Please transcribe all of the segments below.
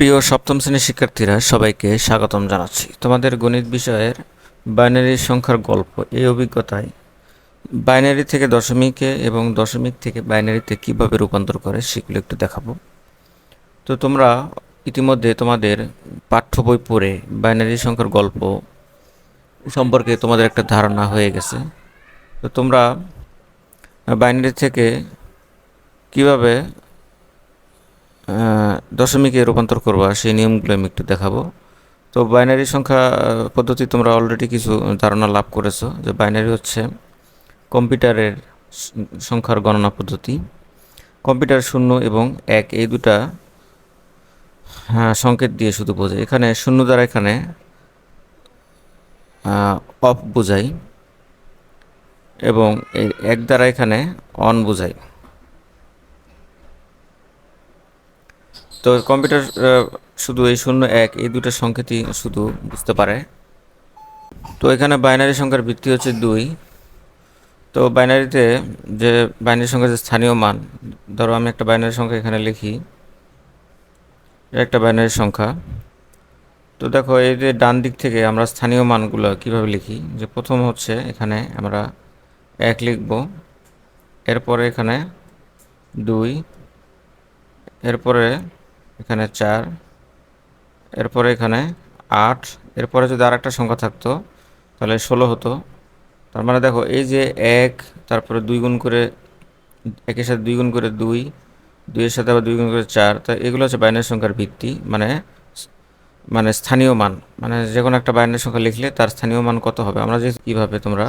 প্রিয় সপ্তম শ্রেণির শিক্ষার্থীরা, সবাইকে স্বাগতম জানাচ্ছি। তোমাদের গণিত বিষয়ের বাইনারি সংখ্যার গল্প, এই অভিজ্ঞতায় বাইনারি থেকে দশমিকে এবং দশমিক থেকে বাইনারিতে কীভাবে রূপান্তর করে সেগুলো একটু দেখাবো। তো তোমরা ইতিমধ্যে তোমাদের পাঠ্য বই পড়ে বাইনারি সংখ্যার গল্প সম্পর্কে তোমাদের একটা ধারণা হয়ে গেছে। তো তোমরা বাইনারি থেকে কীভাবে দশমিকে রূপান্তর করবা সেই নিয়মগুলো আমি একটু দেখাবো। তো বাইনারি সংখ্যা পদ্ধতি তোমরা অলরেডি কিছু ধারণা লাভ করেছ যে বাইনারি হচ্ছে কম্পিউটারের সংখ্যার গণনা পদ্ধতি। কম্পিউটার শূন্য এবং এক এই দুটা হ্যাঁ, সংকেত দিয়ে শুধু বোঝায়। এখানে শূন্য দ্বারা এখানে অফ বোঝাই এবং এক দ্বারা এখানে অন বোঝাই তো কম্পিউটার শুধু এই শূন্য এক, এই দুটো সংকেতই শুধু বুঝতে পারে। তো এখানে বাইনারি সংখ্যার ভিত্তি হচ্ছে দুই। তো বাইনারিতে যে বাইনারি সংখ্যার যে স্থানীয় মান, ধরো আমি একটা বাইনারি সংখ্যা এখানে লিখি। একটা বাইনারি সংখ্যা। তো দেখো, এই যে ডান দিক থেকে আমরা স্থানীয় মানগুলো কীভাবে লিখি, যে প্রথম হচ্ছে এখানে আমরা এক লিখব। এরপরে এখানে দুই। এরপরে এখানে চার, এরপরে এখানে আট, এরপরে যদি আর একটা সংখ্যা থাকতো, তাহলে ষোলো হতো। তার মানে দেখো, এই যে এক, তারপরে দুই গুণ করে, একের সাথে দুই গুণ করে দুই, দুইয়ের সাথে আবার দুই গুণ করে চার, তা এগুলো হচ্ছে বাইনারি সংখ্যার ভিত্তি মানে মানে স্থানীয় মান মানে যে কোনো একটা বাইনারি সংখ্যা লিখলে তার স্থানীয় মান কত হবে? আমরা যে কীভাবে তোমরা,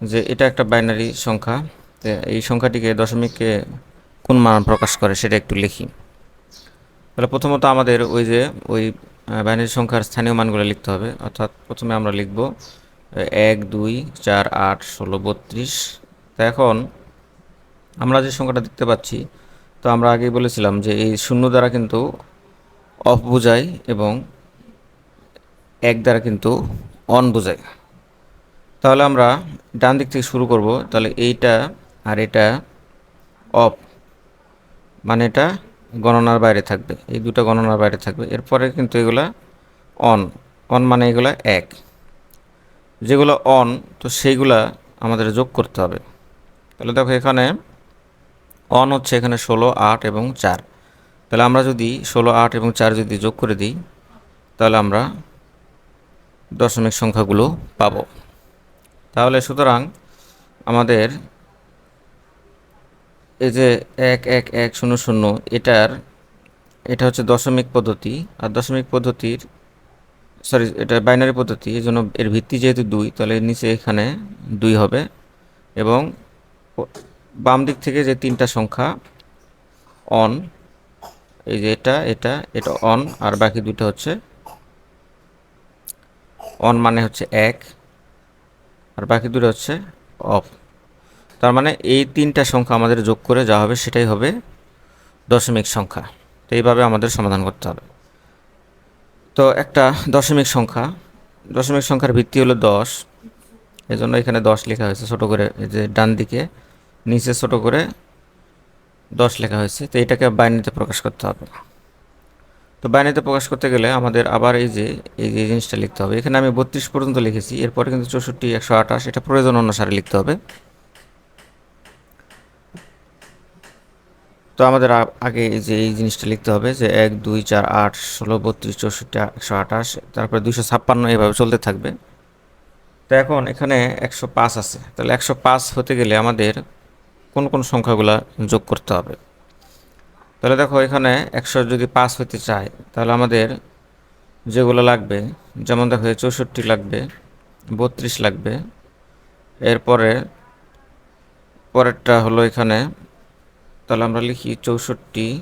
যে এটা একটা বাইনারি সংখ্যা এই সংখ্যাটিকে দশমিককে কোন মান প্রকাশ করে সেটা একটু লিখি। তাহলে প্রথমত আমাদের ওই যে, ওই বাইনারি সংখ্যার স্থানীয় মানগুলো লিখতে হবে। অর্থাৎ প্রথমে আমরা লিখব এক, দুই, চার, আট, ষোলো, বত্রিশ। তা এখন আমরা যে সংখ্যাটা দেখতে পাচ্ছি, তো আমরা আগেই বলেছিলাম যে এই শূন্য দ্বারা কিন্তু অফ বোঝায় এবং এক দ্বারা কিন্তু অন বোঝায়। তাহলে আমরা ডান দিক থেকে শুরু করব। তাহলে এইটা আর এটা অফ মানে এটা গণনার বাইরে থাকবে। এই দুটো গণনার বাইরে থাকবে। এরপরে কিন্তু এগুলা অন অন মানে এগুলা এক। যেগুলো অন তো সেইগুলা আমাদের যোগ করতে হবে। তাহলে দেখো এখানে অন হচ্ছে এখানে ষোলো, আট এবং চার। তাহলে আমরা যদি ষোলো, আট এবং চার যদি যোগ করে দিই, তাহলে আমরা দশমিক সংখ্যাগুলো পাব। তাহলে সুতরাং আমাদের এই যে এক এক এক, শূন্য শূন্য, এটার, এটা হচ্ছে দশমিক পদ্ধতি, আর দশমিক পদ্ধতির সরি এটা বাইনারি পদ্ধতি, এই জন্য এর ভিত্তি যেহেতু দুই, তাহলে নিচে এখানে দুই হবে, এবং বাম দিক থেকে যে তিনটা সংখ্যা অন এই যে এটা এটা এটা অন আর বাকি দুটো হচ্ছে অন মানে হচ্ছে এক, আর বাকি দুটো হচ্ছে অফ তার মানে এই তিনটা সংখ্যা আমাদের যোগ করে যা হবে সেটাই হবে দশমিক সংখ্যা। তো এইভাবে আমাদের সমাধান করতে হবে। তো একটা দশমিক সংখ্যা। দশমিক সংখ্যার ভিত্তি হলো দশ। এজন্য এখানে দশ লেখা হয়েছে ছোট করে, এই যে ডান দিকে, নিচে ছোট করে দশ লেখা হয়েছে। তো এটাকে বাইনারিতে প্রকাশ করতে হবে। তো বাইনারিতে প্রকাশ করতে গেলে আমাদের আবার এই যে এই যে জিনিসটা লিখতে হবে। এখানে আমি বত্রিশ পর্যন্ত লিখেছি। এরপরে কিন্তু চৌষট্টি, একশো আঠাশ, এটা প্রয়োজন অনুসারে লিখতে হবে। তো আমাদের আগে যে এই জিনিসটা লিখতে হবে যে এক, দুই, চার, আট, ষোলো, বত্রিশ, চৌষট্টি, একশো আঠাশ, তারপরে দুইশো ছাপ্পান্ন এভাবে চলতে থাকবে। তো এখন এখানে একশো পাঁচ আছে। তাহলে একশো পাঁচ হতে গেলে আমাদের কোন কোন সংখ্যাগুলা যোগ করতে হবে? তাহলে দেখো এখানে একশো যদি পাঁচ হতে চায়, তাহলে আমাদের যেগুলো লাগবে, যেমন দেখো চৌষট্টি লাগবে, বত্রিশ লাগবে, এরপরে পরেরটা হলো এখানে তাহলে আমরা লিখি চৌষট্টি,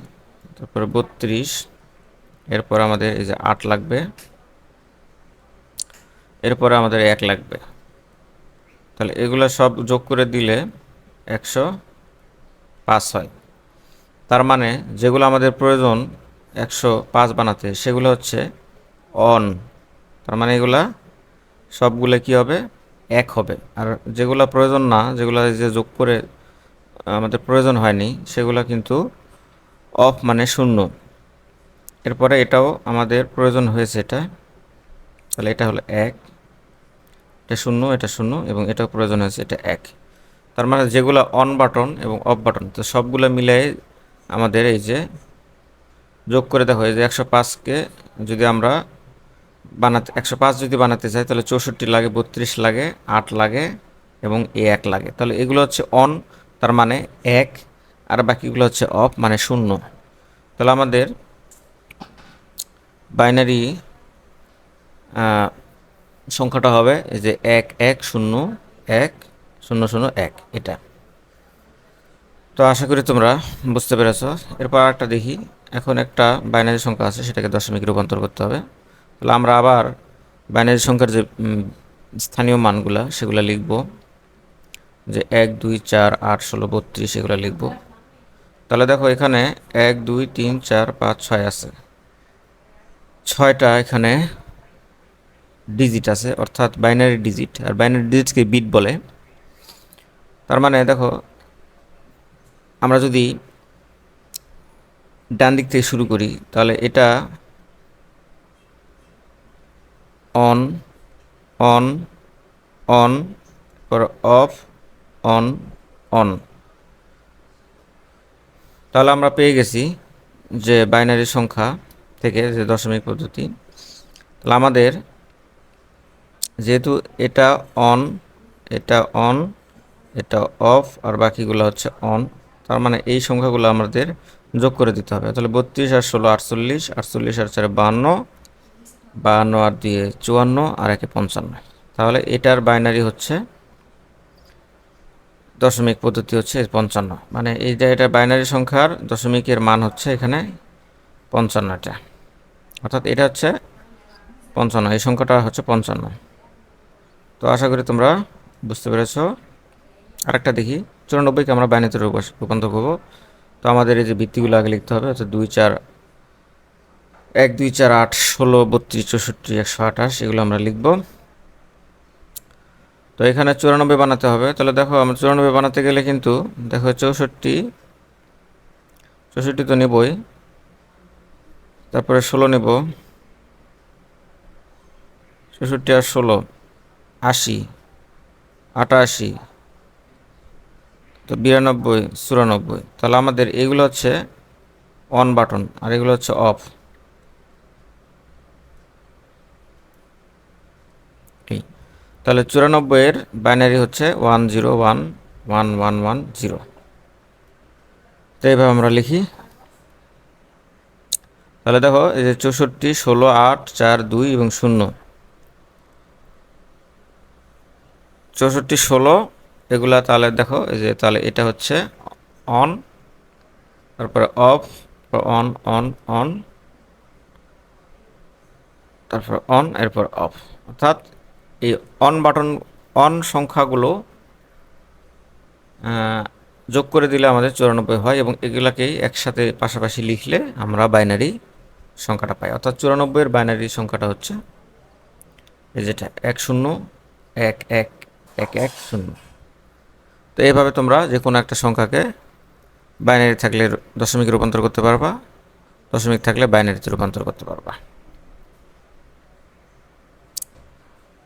তারপরে বত্রিশ, এরপর আমাদের এই যে আট লাগবে। এরপরে আমাদের এক লাগবে। তাহলে এগুলো সব যোগ করে দিলে একশো পাঁচ হয়। তার মানে যেগুলো আমাদের প্রয়োজন একশো পাঁচ বানাতে, সেগুলো হচ্ছে অন। তার মানে এগুলা সবগুলো কি হবে? এক হবে। আর যেগুলো প্রয়োজন না, যেগুলো যে যোগ করে আমাদের প্রয়োজন হয়নি, সেগুলো কিন্তু অফ মানে শূন্য। এরপরে এটাও আমাদের প্রয়োজন হয়েছে এটা। তাহলে এটা হলো এক, এটা শূন্য এটা শূন্য, এবং এটাও প্রয়োজন হয়েছে, এটা এক। তার মানে যেগুলো অন বাটন এবং অফ বাটন তো সবগুলো মিলাই আমাদের এই যে যোগ করে দেখো এই যে একশো পাঁচকে যদি আমরা বানাতে, একশো পাঁচ যদি বানাতে চাই, তাহলে চৌষট্টি লাগে, বত্রিশ লাগে, আট লাগে, এবং এ এক লাগে। তাহলে এগুলো হচ্ছে অন তার মানে এক, আর বাকিগুলো হচ্ছে অফ মানে শূন্য। তাহলে আমাদের বাইনারি সংখ্যাটা হবে যে এক এক, শূন্য এক, শূন্য শূন্য, এক, এটা। তো আশা করি তোমরা বুঝতে পেরেছ। এরপর একটা দেখি। এখন একটা বাইনারি সংখ্যা আছে, সেটাকে দশমিক রূপান্তর করতে হবে। তাহলে আমরা আবার বাইনারি সংখ্যার যে স্থানীয় মানগুলা, সেগুলো লিখব। যে এক, দুই, চার, আট, ষোলো, বত্রিশ এগুলো লিখব। তাহলে দেখো এখানে এক, দুই, তিন, চার, পাঁচ, ছয় আছে। ছয়টা এখানে ডিজিট আছে, অর্থাৎ বাইনারি ডিজিট আর বাইনারি ডিজিটকে বিট বলে। তার মানে দেখো, আমরা যদি ডান দিক থেকে শুরু করি, তাহলে এটা অন অন অন পর অফ অন অন। তাহলে আমরা পেয়ে গেছি যে বাইনারি সংখ্যা থেকে যে দশমিক পদ্ধতি। তাহলে আমাদের যেহেতু এটা অন এটা অন, এটা অফ, আর বাকিগুলো হচ্ছে অন, তার মানে এই সংখ্যাগুলো আমাদের যোগ করে দিতে হবে। তাহলে বত্রিশ আর ষোলো আটচল্লিশ আটচল্লিশ আর চারে বাহান্ন বাহান্ন আর দিয়ে চুয়ান্ন, আর একে পঞ্চান্ন। তাহলে এটার বাইনারি হচ্ছে দশমিক পদ্ধতি হচ্ছে পঞ্চান্ন। মানে এই যে এটা বাইনারি সংখ্যার দশমিকের মান হচ্ছে এখানে পঞ্চান্নটা। অর্থাৎ এটা হচ্ছে পঞ্চান্ন, এই সংখ্যাটা হচ্ছে পঞ্চান্ন। তো আশা করি তোমরা বুঝতে পেরেছ। আরেকটা দেখি চুরানব্বইকে আমরা বাইনারিতে রূপাস- রূপান্তর করব। তো আমাদের এই যে ভিত্তিগুলো আগে লিখতে হবে অর্থাৎ দুই চার এক, দুই চার আট, ষোলো, বত্রিশ, চৌষট্টি, একশো আঠাশ, এগুলো আমরা লিখব। তো এখানে চুরানব্বই বানাতে হবে। তাহলে দেখো, আমরা চুরানব্বই বানাতে গেলে কিন্তু, দেখো চৌষট্টি চৌষট্টি তো নেবই। তারপরে ষোলো নেব। চৌষট্টি আর ষোলো, আশি, আটাশি, তো বিরানব্বই, চুরানব্বই। তাহলে আমাদের এগুলো হচ্ছে অন বাটন আর এগুলো হচ্ছে অফ এই তাহলে চুরানব্বইয়ের বাইনারি হচ্ছে one zero one one one one zero তো এইভাবে আমরা লিখি। তাহলে দেখো, এই যে চৌষট্টি, ষোলো, আট, চার, দুই এবং শূন্য। চৌষট্টি, ষোলো, এগুলা তাহলে দেখো, এই যে তাহলে এটা হচ্ছে অন তারপরে অফ অন অন অন তারপর অন এরপর অফ অর্থাৎ এই অন বাটন অন সংখ্যাগুলো যোগ করে দিলে আমাদের চুরানব্বই হয় এবং এগুলাকেই একসাথে পাশাপাশি লিখলে আমরা বাইনারি সংখ্যাটা পাই। অর্থাৎ চুরানব্বইয়ের বাইনারি সংখ্যাটা হচ্ছে এই যেটা, এক শূন্য, এক এক এক এক, শূন্য। তো এইভাবে তোমরা যে কোনো একটা সংখ্যাকে বাইনারি থাকলে দশমিকে রূপান্তর করতে পারবা, দশমিক থাকলে বাইনারিতে রূপান্তর করতে পারবা।